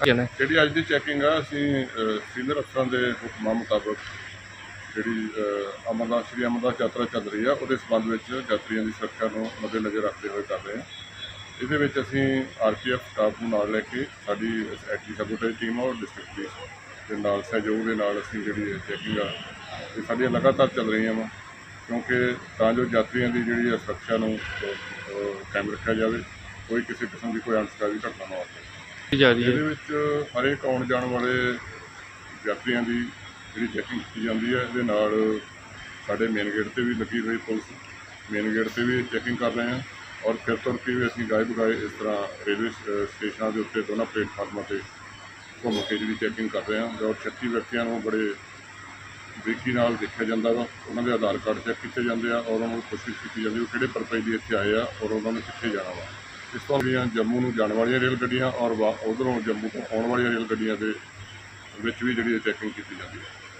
ਜਣੇ ਜਿਹੜੀ ਅੱਜ ਦੀ ਚੈਕਿੰਗ ਆ, ਅਸੀਂ ਸੀਨੀਅਰ ਅਫਸਰਾਂ ਦੇ ਹੁਕਮਾਂ ਮੁਤਾਬਕ ਜਿਹੜੀ ਅਮਰਨਾਥ ਸ਼੍ਰੀ ਅਮਰਨਾਥ ਯਾਤਰਾ ਚੱਲ ਰਹੀ ਆ, ਉਹਦੇ ਸੰਬੰਧ ਵਿੱਚ ਯਾਤਰੀਆਂ ਦੀ ਸੁਰੱਖਿਆ ਨੂੰ ਮੱਦੇਨਜ਼ਰ ਰੱਖਦੇ ਹੋਏ ਕਰ ਰਹੇ ਹਾਂ ਇਹਦੇ ਵਿੱਚ ਅਸੀਂ ਆਰਪੀਐਫ ਸਟਾਫ ਨੂੰ ਨਾਲ ਲੈ ਕੇ ਸਾਡੀ ਐਕਟੀ ਸਬੋਟੇਜ ਟੀਮ ਔਰ ਡਿਸਟ੍ਰਿਕਟ ਪੁਲਿਸ ਦੇ ਨਾਲ, ਸਹਿਯੋਗ ਦੇ ਨਾਲ ਅਸੀਂ ਜਿਹੜੀ ਚੈਕਿੰਗ ਆ, ਇਹ ਸਾਡੀਆਂ ਲਗਾਤਾਰ ਚੱਲ ਰਹੀਆਂ ਵਾ, ਕਿਉਂਕਿ ਤਾਂ ਜੋ ਯਾਤਰੀਆਂ ਦੀ ਜਿਹੜੀ ਆ ਸੁਰੱਖਿਆ ਨੂੰ ਕਾਇਮ ਰੱਖਿਆ ਜਾਵੇ, ਕੋਈ ਕਿਸੇ ਕਿਸਮ ਦੀ ਕੋਈ ਅਣਸਕਾਰੀ ਘਟਨਾ ਨਾ ਵਾਪਰੇ ਕੀ ਜਾ ਰਹੀ ਇਹਦੇ ਹੈ ਵਿੱਚ ਹਰੇਕ ਆਉਣ ਜਾਣ ਵਾਲੇ ਯਾਤਰੀਆਂ ਦੀ ਜਿਹੜੀ ਚੈਕਿੰਗ ਕੀਤੀ ਜਾਂਦੀ ਹੈ, ਇਹਦੇ ਨਾਲ ਸਾਡੇ ਮੇਨ ਗੇਟ ਤੇ ਵੀ ਲੱਗੀ ਹੋਈ ਪੁਲਿਸ। ਮੇਨ ਗੇਟ ਤੇ ਵੀ ਚੈਕਿੰਗ ਕਰ ਰਹੇ ਹਾਂ ਔਰ ਫਿਰ ਤੁਰ ਕੇ ਵੀ ਅਸੀਂ ਗਾਇਬ ਗਾਏ ਇਸ ਤਰ੍ਹਾਂ ਰੇਲਵੇ ਸ- ਸਟੇਸ਼ਨਾਂ ਦੇ ਉੱਤੇ ਦੋਨਾਂ ਪਲੇਟਫਾਰਮਾਂ ਤੇ ਘੁੰਮ ਕੇ ਜਿਹੜੀ ਚੈਕਿੰਗ ਕਰ ਰਹੇ ਹਾਂ ਔਰ 36 ਵਿਅਕਤੀਆਂ ਨੂੰ ਬੜੇ ਬਰੀਕੀ ਨਾਲ ਦੇਖਿਆ ਜਾਂਦਾ ਵਾ। ਉਹਨਾਂ ਦੇ ਆਧਾਰ ਕਾਰਡ ਚੈੱਕ ਕੀਤੇ ਜਾਂਦੇ ਆ ਔਰ ਉਹਨਾਂ ਨੂੰ ਕੋਸ਼ਿਸ਼ ਕੀਤੀ ਜਾਂਦੀ ਉਹ ਕਿਹੜੇ ਪਰਪਸ ਦੀ ਇੱਥੇ ਆਏ ਆ ਔਰ ਉਹਨਾਂ ਨੂੰ ਕਿੱਥੇ ਜਾਣਾ ਵਾ। ਇਸ ਤੋਂ ਦੀਆਂ ਜੰਮੂ ਨੂੰ ਜਾਣ ਵਾਲੀਆਂ ਰੇਲ ਗੱਡੀਆਂ ਔਰ ਉਧਰੋਂ ਜੰਮੂ ਤੋਂ ਆਉਣ ਵਾਲੀਆਂ ਰੇਲ ਗੱਡੀਆਂ ਦੇ ਵਿੱਚ ਵੀ ਜਿਹੜੀ ਚੈਕਿੰਗ ਕੀਤੀ ਜਾਂਦੀ ਹੈ।